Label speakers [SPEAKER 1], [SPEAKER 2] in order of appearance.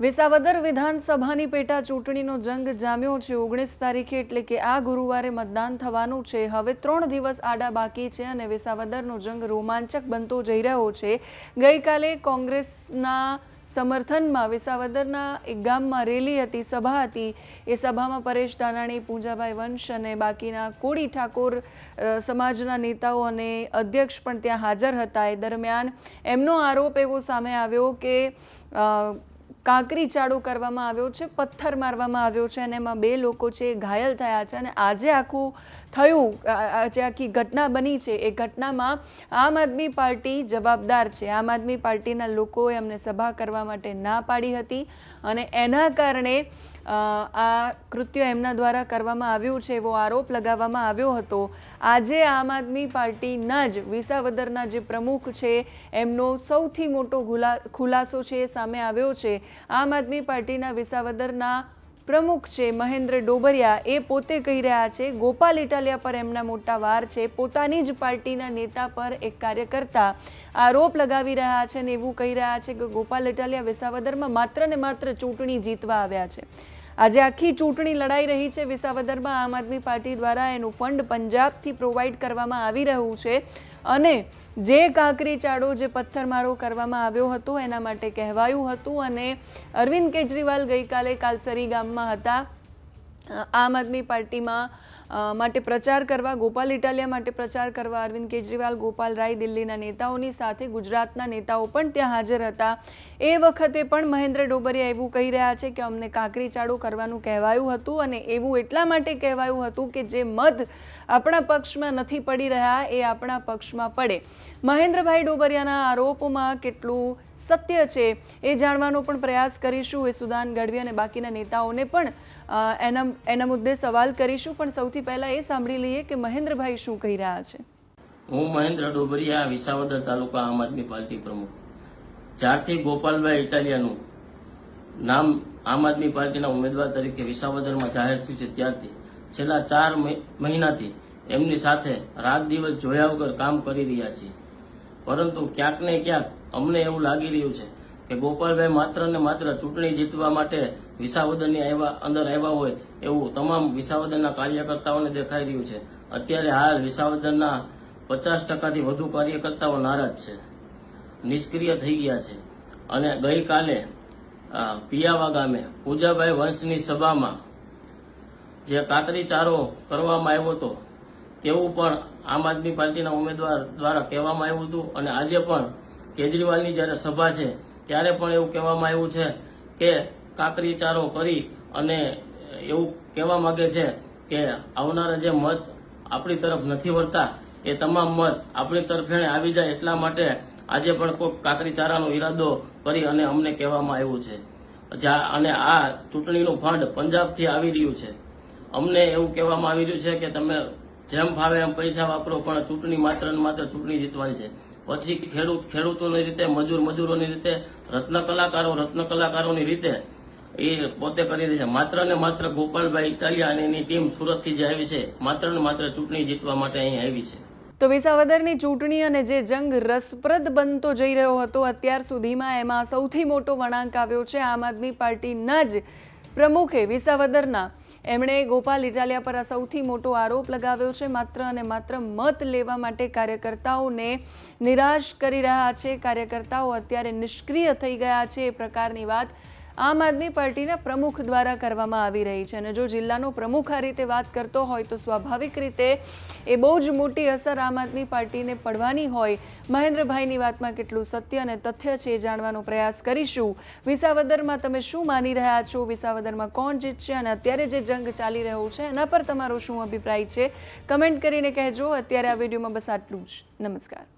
[SPEAKER 1] વિસાવદર વિધાનસભાની પેટા ચૂંટણીનો જંગ જામ્યો છે. ઓગણીસ તારીખે એટલે કે આ ગુરુવારે મતદાન થવાનું છે. હવે ત્રણ દિવસ આડા બાકી છે અને વિસાવદરનો જંગ રોમાંચક બનતો જઈ રહ્યો છે. ગઈકાલે કોંગ્રેસના સમર્થનમાં વિસાવદરના એક ગામમાં રેલી હતી, સભા હતી. એ સભામાં પરેશ દાનાણી પૂંજાભાઈ વંશ અને બાકીના કોડી ઠાકોર સમાજના નેતાઓ અને અધ્યક્ષ પણ ત્યાં હાજર હતા. એ દરમિયાન એમનો આરોપ એવો સામે આવ્યો કે કાંકરી ચાડો કરવામાં આવ્યો છે, પથ્થર મારવામાં આવ્યો છે અને એમાં બે લોકો છે એ ઘાયલ થયા છે અને આજે આખું થયું જે આખી ઘટના બની છે, એ ઘટનામાં આમ આદમી પાર્ટી જવાબદાર છે. આમ આદમી પાર્ટીના લોકોએ અમને સભા કરવા માટે ના પાડી હતી અને એના કારણે આ કૃત્ય એમના દ્વારા કરવામાં આવ્યું છે એવો આરોપ લગાવવામાં આવ્યો હતો. આજે આમ આદમી પાર્ટીના જ વિસાવદરના જે પ્રમુખ છે, એમનો સૌથી મોટો ખુલાસો છે એ સામે આવ્યો છે. આમ આદમી પાર્ટીના વિસાવદરના પ્રમુખ છે મહેન્દ્ર ડોબરિયા. એ પોતે કહી રહ્યા છે, ગોપાલ ઇટાલિયા પર એમના મોટા વાર છે, પોતાની જ પાર્ટીના નેતા પર એક કાર્યકર્તા આરોપ લગાવી રહ્યા છે અને એવું કહી રહ્યા છે કે ગોપાલ ઇટાલિયા વિસાવદરમાં માત્ર ને માત્ર ચૂંટણી જીતવા આવ્યા છે. આજે આખી ચૂંટણી લડાઈ રહી છે વિસાવદરમાં આમ આદમી પાર્ટી દ્વારા એનું ફંડ પંજાબથી પ્રોવાઈડ કરવામાં આવી રહ્યું છે. અને જે કાંકરી ચાડો જે પથ્થરમારો કરવામાં આવ્યો હતો, એના માટે કહેવાયું હતું અને અરવિંદ કેજરીવાલ ગઈકાલે કાલસરી ગામમાં હતા. આમ આદમી પાર્ટીમાં માટે પ્રચાર કરવા, ગોપાલ ઇટાલિયા માટે પ્રચાર કરવા, અરવિંદ કેજરીવાલ, ગોપાલ રાય દિલ્હીના નેતાઓની સાથે ગુજરાતના નેતાઓ પણ ત્યાં હાજર હતા. એ વખતે પણ મહેન્દ્ર ડોબરિયા એવું કહી રહ્યા છે કે અમને કાંકરી ચાડો કરવાનું કહેવાયું હતું અને એવું એટલા માટે કહેવાયું હતું કે જે મત આપણા પક્ષમાં નથી પડી રહ્યા, એ આપણા પક્ષમાં પડે. મહેન્દ્રભાઈ ડોબરિયાના આરોપોમાં કેટલું સત્ય છે. એ જાણવાનો પણ પ્રયાસ કરીશું એ સુદાન ગઢવી અને બાકીના નેતાઓને પણ એના એના મુદ્દે સવાલ કરીશું. પણ સૌથી પહેલા એ સાંભળી લઈએ કે મહેન્દ્રભાઈ શું કહી રહ્યા છે.
[SPEAKER 2] હું મહેન્દ્ર ડોબરિયા, વિસાવદર તાલુકા આમ આદમી પાર્ટી પ્રમુખ. જ્યારથી ગોપાલભાઈ ઇટાલિયાનું નામ આમ આદમી પાર્ટીના ઉમેદવાર તરીકે વિસાવદરમાં જાહેર થયું છે ત્યારથી, છેલ્લા ચાર મહિ- મહિનાથી એમની સાથે રાત દિવસ જોયા વગર કામ કરી રહ્યા છીએ. પરંતુ ક્યાંક ને ક્યાંક અમને એવું લાગી રહ્યું છે કે ગોપાલભાઈ માત્ર ને માત્ર ચૂંટણી જીતવા માટે વિસાવદનની આવ્યા, અંદર આવ્યા હોય એવું તમામ વિસાવદનના કાર્યકર્તાઓને દેખાઈ રહ્યું છે. અત્યારે હાલ વિસાવદનના પચાસ ટકાથી વધુ કાર્યકર્તાઓ નારાજ છે. નિષ્ક્રિય થઈ ગયા છે. અને ગઈકાલે પિયાવા ગામે પૂજાભાઈ વંશની સભામાં જે કાતરી ચારો કરવામાં આવ્યો હતો, તેવું પણ આમ આદમી પાર્ટીના ઉમેદવાર દ્વારા કહેવામાં આવ્યું હતું અને આજે પણ કેજરીવાલની જ્યારે સભા છે, ત્યારે પણ એવું કહેવામાં આવ્યું છે કે કાકરી ચારો કરી અને એવું કહેવા માંગે છે કે આવનારા જે મત આપણી તરફ નથી વળતા, એ તમામ મત આપણી તરફેણે આવી જાય એટલા માટે આજે પણ કોઈ કાકરી ચારાનો ઈરાદો કરી અને અમને કહેવામાં આવ્યું છે. અને આ ચૂંટણીનું ફંડ પંજાબથી આવી રહ્યું છે. અમને એવું કહેવામાં આવી રહ્યું છે કે તમે જેમ ફાવે એમ પૈસા વાપરો, પણ ચૂંટણી માત્ર ને માત્ર ચૂંટણી જીતવાની છે. પછી ખેડૂત, ખેડૂતોની રીતે, મજૂર, મજૂરોની રીતે, રત્ન કલાકારો, રત્ન કલાકારોની રીતે એ પોતે કરી રહી છે. માત્ર ને માત્ર ગોપાલભાઈ ઇટાલિયા એની ટીમ સુરતથી જે આવી છે. માત્ર ને માત્ર ચૂંટણી જીતવા માટે અહીં આવી છે.
[SPEAKER 1] તો વિસાવદરની ચૂંટણી અને જે જંગ રસપ્રદ બનતો જઈ રહ્યો હતો, અત્યાર સુધીમાં એમાં સૌથી મોટો વળાંક આવ્યો છે આમ આદમી પાર્ટીના જ પ્રમુખે વિસાવદરના એમણે ગોપાલ ઇટાલિયા પર આ સૌથી મોટો આરોપ લગાવ્યો છે. માત્ર અને માત્ર મત લેવા માટે કાર્યકર્તાઓને નિરાશ કરી રહ્યા છે. કાર્યકર્તાઓ અત્યારે નિષ્ક્રિય થઈ ગયા છે. એ પ્રકારની વાત આમ આદમી પાર્ટીના પ્રમુખ દ્વારા કરવામાં આવી રહી છે. અને જો જિલ્લાનો પ્રમુખ આ રીતે વાત કરતો હોય તો સ્વાભાવિક રીતે એ બહુ જ મોટી અસર આમ આદમી પાર્ટીને પડવાની હોય. મહેન્દ્રભાઈની વાતમાં કેટલું સત્ય અને તથ્ય છે એ જાણવાનો પ્રયાસ કરીશું. વિસાવદરમાં તમે શું માની રહ્યા છો? વિસાવદરમાં કોણ જીતશે? અને અત્યારે જે જંગ ચાલી રહ્યો છે, એના પર તમારો શું અભિપ્રાય છે? કમેન્ટ કરીને કહેજો. અત્યારે આ વિડીયોમાં બસ આટલું જ. નમસ્કાર.